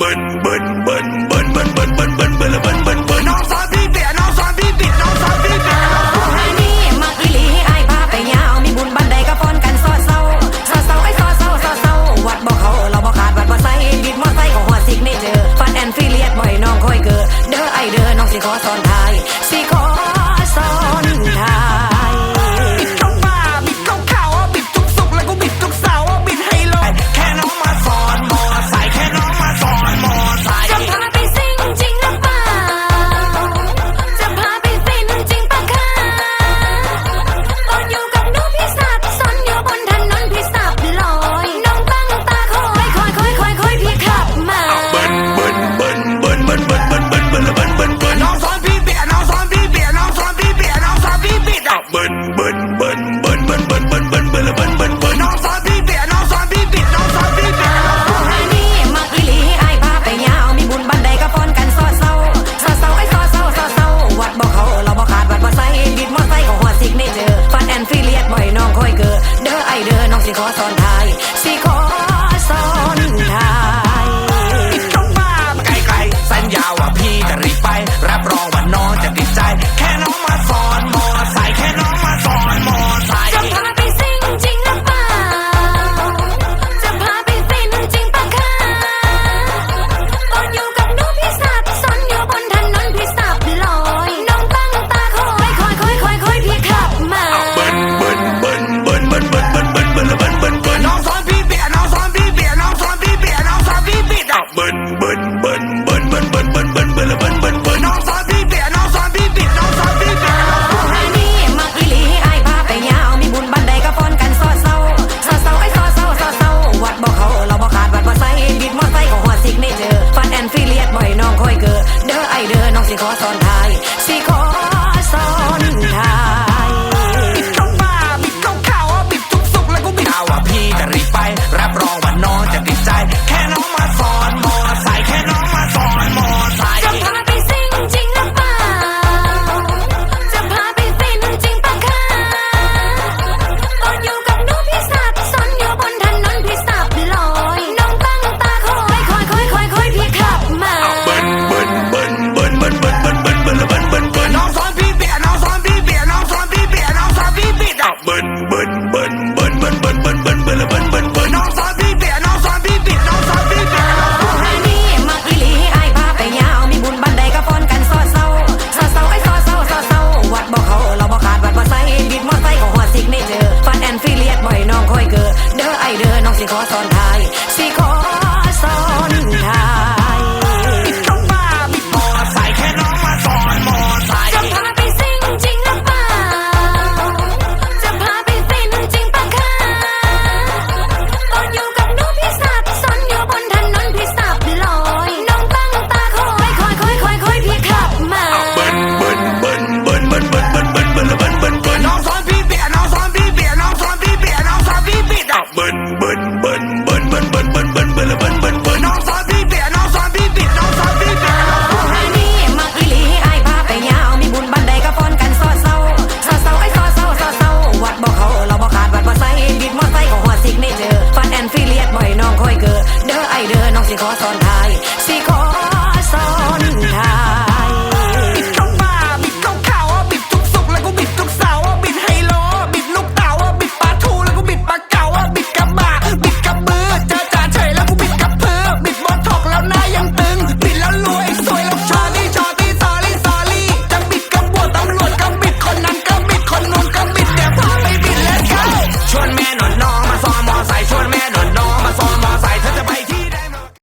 but, but บ่อยน้องค่อยเกิดเด้อไอเด้อน้องสิขอสอนทายสิขอ เบิ้ลเบิ้ลเบิ้ลเบิ้ลเบิ้ลเบิ้ลเบิ้ลเบิ้ลเบิ้ลเบิ้ลเบิ้ลน้องสาวพี่เปียน้องสาวพี่ปียน้องสาวพี่เปียผู้ให้นี่มัอีหลีไอ้พาไปยาวมีบุญบันไดก็ฟ้อนกันซอเศาซอเศาไอ้ซอเศาซอเศาวัดบ่เขาเราบ่ขาดวัดบ่ใส่บิดมอไซค์ขอหัวซิกเนเจอปันแอนฟิเลียดบ่อยน้องคอยเกิดเด้อไอเด้อน้องสิขอสอน